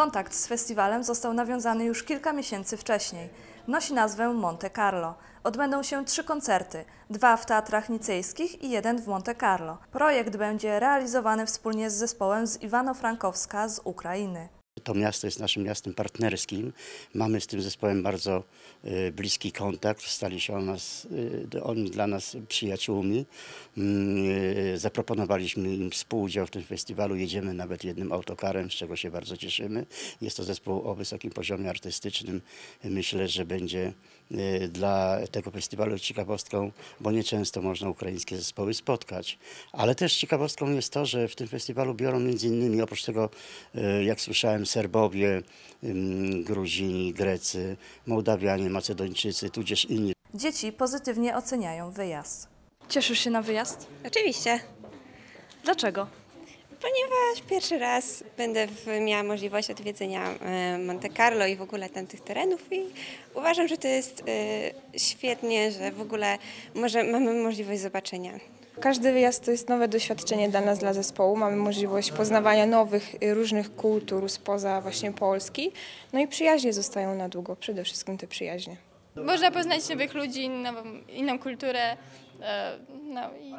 Kontakt z festiwalem został nawiązany już kilka miesięcy wcześniej. Nosi nazwę Monte Carlo. Odbędą się trzy koncerty, dwa w teatrach nicejskich i jeden w Monte Carlo. Projekt będzie realizowany wspólnie z zespołem z Iwano-Frankowska z Ukrainy. To miasto jest naszym miastem partnerskim. Mamy z tym zespołem bardzo y, bliski kontakt. Stali się on nas, y, oni dla nas przyjaciółmi. Mm, y, Zaproponowaliśmy im współudział w tym festiwalu. Jedziemy nawet jednym autokarem, z czego się bardzo cieszymy. Jest to zespół o wysokim poziomie artystycznym. Myślę, że będzie y, dla tego festiwalu ciekawostką, bo nieczęsto można ukraińskie zespoły spotkać. Ale też ciekawostką jest to, że w tym festiwalu biorą między innymi, oprócz tego, y, jak słyszałem, Serbowie, Gruzini, Grecy, Mołdawianie, Macedończycy, tudzież inni. Dzieci pozytywnie oceniają wyjazd. Cieszysz się na wyjazd? Oczywiście, Dlaczego? ponieważ pierwszy raz będę w, miała możliwość odwiedzenia e, Monte Carlo i w ogóle tamtych terenów i uważam, że to jest e, świetnie, że w ogóle może, mamy możliwość zobaczenia. Każdy wyjazd to jest nowe doświadczenie dla nas, dla zespołu. Mamy możliwość poznawania nowych, y, różnych kultur spoza właśnie Polski. No i przyjaźnie zostają na długo, przede wszystkim te przyjaźnie. Można poznać nowych ludzi, nową, inną kulturę. e, No i,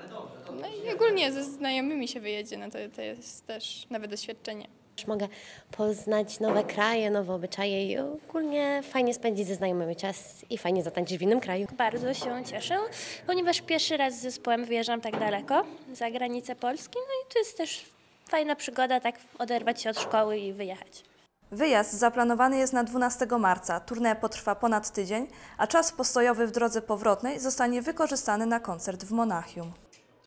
no i ogólnie ze znajomymi się wyjedzie, no to, to jest też nowe doświadczenie. Mogę poznać nowe kraje, nowe obyczaje i ogólnie fajnie spędzić ze znajomymi czas i fajnie zatańczyć w innym kraju. Bardzo się cieszę, ponieważ pierwszy raz z zespołem wyjeżdżam tak daleko, za granicę Polski, no i to jest też fajna przygoda, tak oderwać się od szkoły i wyjechać. Wyjazd zaplanowany jest na 12 marca. Tournée potrwa ponad tydzień, a czas postojowy w drodze powrotnej zostanie wykorzystany na koncert w Monachium.